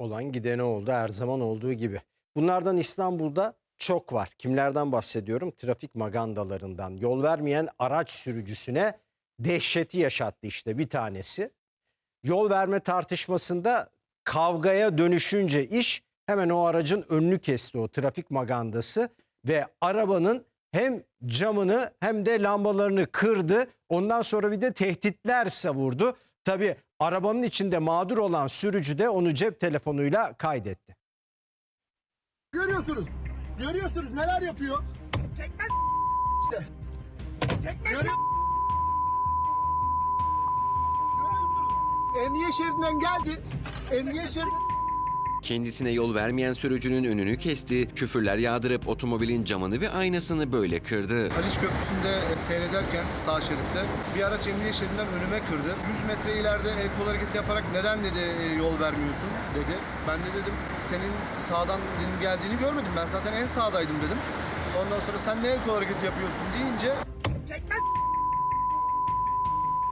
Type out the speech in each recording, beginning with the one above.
Olan gidene oldu her zaman olduğu gibi. Bunlardan İstanbul'da çok var. Kimlerden bahsediyorum? Trafik magandalarından. Yol vermeyen araç sürücüsüne dehşeti yaşattı işte bir tanesi. Yol verme tartışmasında kavgaya dönüşünce iş hemen o aracın önünü kesti o trafik magandası ve arabanın hem camını hem de lambalarını kırdı. Ondan sonra bir de tehditler savurdu. Tabii arabanın içinde mağdur olan sürücü de onu cep telefonuyla kaydetti. Görüyorsunuz. Görüyorsunuz neler yapıyor. Çekmez. İşte. Çekmez. Görüyor... Görüyorsunuz. Emniyet şeridinden geldi. Emniyet şeridinden Kendisine yol vermeyen sürücünün önünü kesti, küfürler yağdırıp otomobilin camını ve aynasını böyle kırdı. Haliç Köprüsü'nde seyrederken sağ şeritte bir araç emniyet şeridinden önüme kırdı. 100 metre ileride el kol hareketi yaparak neden dedi e, yol vermiyorsun dedi. Ben de dedim senin sağdan geldiğini görmedim. Ben zaten en sağdaydım dedim. Ondan sonra sen ne el kol hareketi yapıyorsun deyince Çekmez.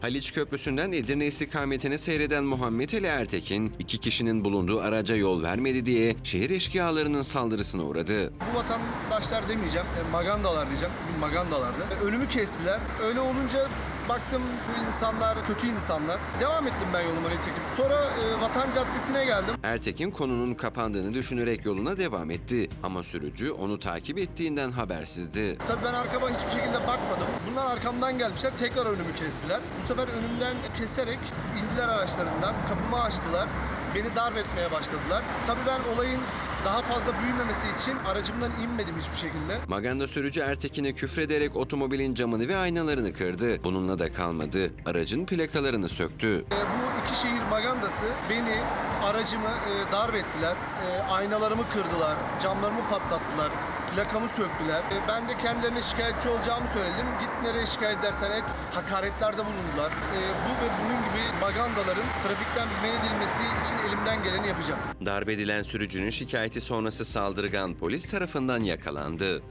Haliç Köprüsü'nden Edirne istikametine seyreden Muhammed Ali Ertekin, iki kişinin bulunduğu araca yol vermedi diye şehir eşkıyalarının saldırısına uğradı. bu vatandaşlar demeyeceğim, e, magandalar diyeceğim çünkü magandalardı. E, Önümü kestiler. Öyle olunca baktım bu insanlar kötü insanlar. Devam ettim ben yoluma nitekim. Sonra e, Vatan Caddesi'ne geldim. Ertekin konunun kapandığını düşünerek yoluna devam etti ama sürücü onu takip ettiğinden habersizdi. Tabii ben arkama hiçbir şekilde bakmadım. Bunlar arkamdan gelmişler, tekrar önümü kestiler. Bu sefer önümden keserek indiler araçlarından, kapımı açtılar. Beni darp etmeye başladılar. Tabii ben olayın daha fazla büyümemesi için aracımdan inmedim hiçbir şekilde. Maganda sürücü Ertekin'e küfrederek otomobilin camını ve aynalarını kırdı. Bununla da kalmadı. Aracın plakalarını söktü. E, bu iki şehir magandası beni, aracımı e, darp ettiler. E, aynalarımı kırdılar, camlarımı patlattılar. Plakamı söktüler. E, ben de kendilerine şikayetçi olacağımı söyledim. Git nereye şikayet edersen et. Hakaretlerde bulundular. E, bu ve bunun gibi magandaların trafikten men edilmesi için elimden geleni yapacağım. Darp edilen sürücünün şikayeti sonrası saldırgan polis tarafından yakalandı.